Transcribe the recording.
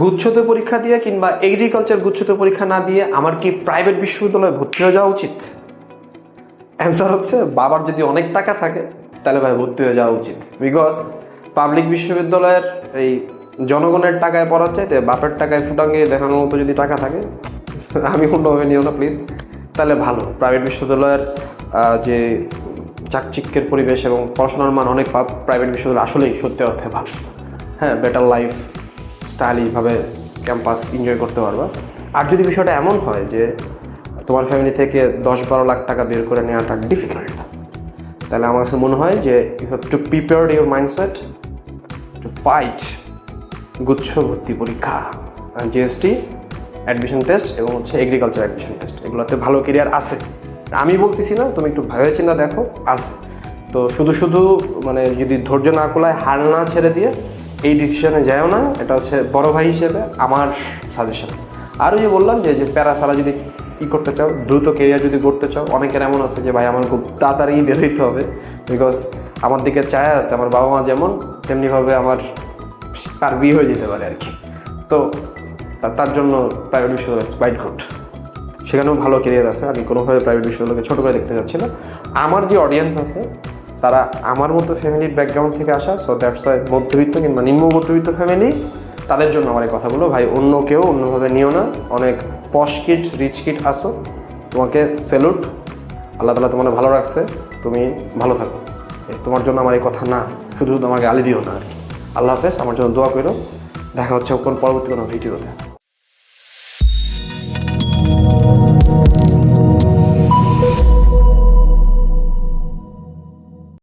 গুচ্ছতে পরীক্ষা দিয়ে কিংবা এগ্রিকালচার গুচ্ছতে পরীক্ষা না দিয়ে আমার কি প্রাইভেট বিশ্ববিদ্যালয়ে ভর্তি হয়ে যাওয়া উচিত? অ্যান্সার হচ্ছে, বাবার যদি অনেক টাকা থাকে, তাহলে ভাই ভর্তি হয়ে যাওয়া উচিত। বিকজ পাবলিক বিশ্ববিদ্যালয়ের এই জনগণের টাকায় পড়ার চাইতে বাপের টাকায় ফুটাঙ্গে দেখানোর মতো যদি টাকা থাকে, আমি কোনোভাবে নিও না প্লিজ তাহলে ভালো। প্রাইভেট বিশ্ববিদ্যালয়ের যে চাকচিক্যের পরিবেশ এবং পড়াশোনার মান অনেক প্রাইভেট বিশ্ববিদ্যালয় আসলেই সত্যি অর্থে ভালো। হ্যাঁ বেটার লাইফ স্টাইলিভাবে ক্যাম্পাস এনজয় করতে পারবা। আর যদি বিষয়টা এমন হয় যে তোমার ফ্যামিলি থেকে দশ বারো লাখ টাকা বের করে নেওয়াটা ডিফিকাল্ট তাহলে আমার কাছে মনে হয় যে you have to prepare your mindset to fight গুচ্ছ ভর্তি পরীক্ষা জিএসটি অ্যাডমিশন টেস্ট এবং হচ্ছে এগ্রিকালচার অ্যাডমিশন টেস্ট এগুলোতে ভালো কেরিয়ার আছে। আমি বলতেছি না, তুমি একটু ভেবে চিন্তা দেখো, আছে। তো শুধু শুধু মানে যদি ধৈর্য না কোলায় হার না ছেড়ে দিয়ে এই ডিসিশনে যায়ও না, এটা হচ্ছে বড় ভাই হিসেবে আমার সাজেশন আর ওই যে বললাম যে যে প্যারা সারা যদি ই করতে চাও, দ্রুত কেরিয়ার যদি করতে চাও, অনেকের এমন আছে যে, ভাই, আমার খুব তাড়াতাড়ি বেরোইতে হবে বিকজ আমার দিকে চায় আছে, আমার বাবা মা যেমন, তেমনিভাবে আমার তার বিয়ে হয়ে যেতে পারে আর কি তো, তার জন্য প্রাইভেট বিশ্ববিদ্যালয় স্পাইট গুড সেখানেও ভালো কেরিয়ার আছে, আমি কোনোভাবে প্রাইভেট বিশ্ববিদ্যালয়কে ছোটো করে দেখতে চাচ্ছি না। আমার যে অডিয়েন্স আছে তারা আমার মতো ফ্যামিলির ব্যাকগ্রাউন্ড থেকে আসা সো দ্যাটস ওয়াই মধ্যবিত্ত কিংবা নিম্ন মধ্যবিত্ত ফ্যামিলি তাদের জন্য আমার এই কথাগুলো, ভাই, অন্য কেউ অন্যভাবে নিও না। অনেক পশ কিট রিচ কিট আসো। তোমাকে সেলুট আল্লাহ তালা তোমার ভালো রাখছে। তুমি ভালো থাকো। তোমার জন্য আমার এই কথা না। শুধু আমাকে গালি দিও না আর কি। আল্লাহ হাফেজ, আমার জন্য দোয়া করো। দেখা হচ্ছে কোন পরবর্তী কোনো ভিডিওতে।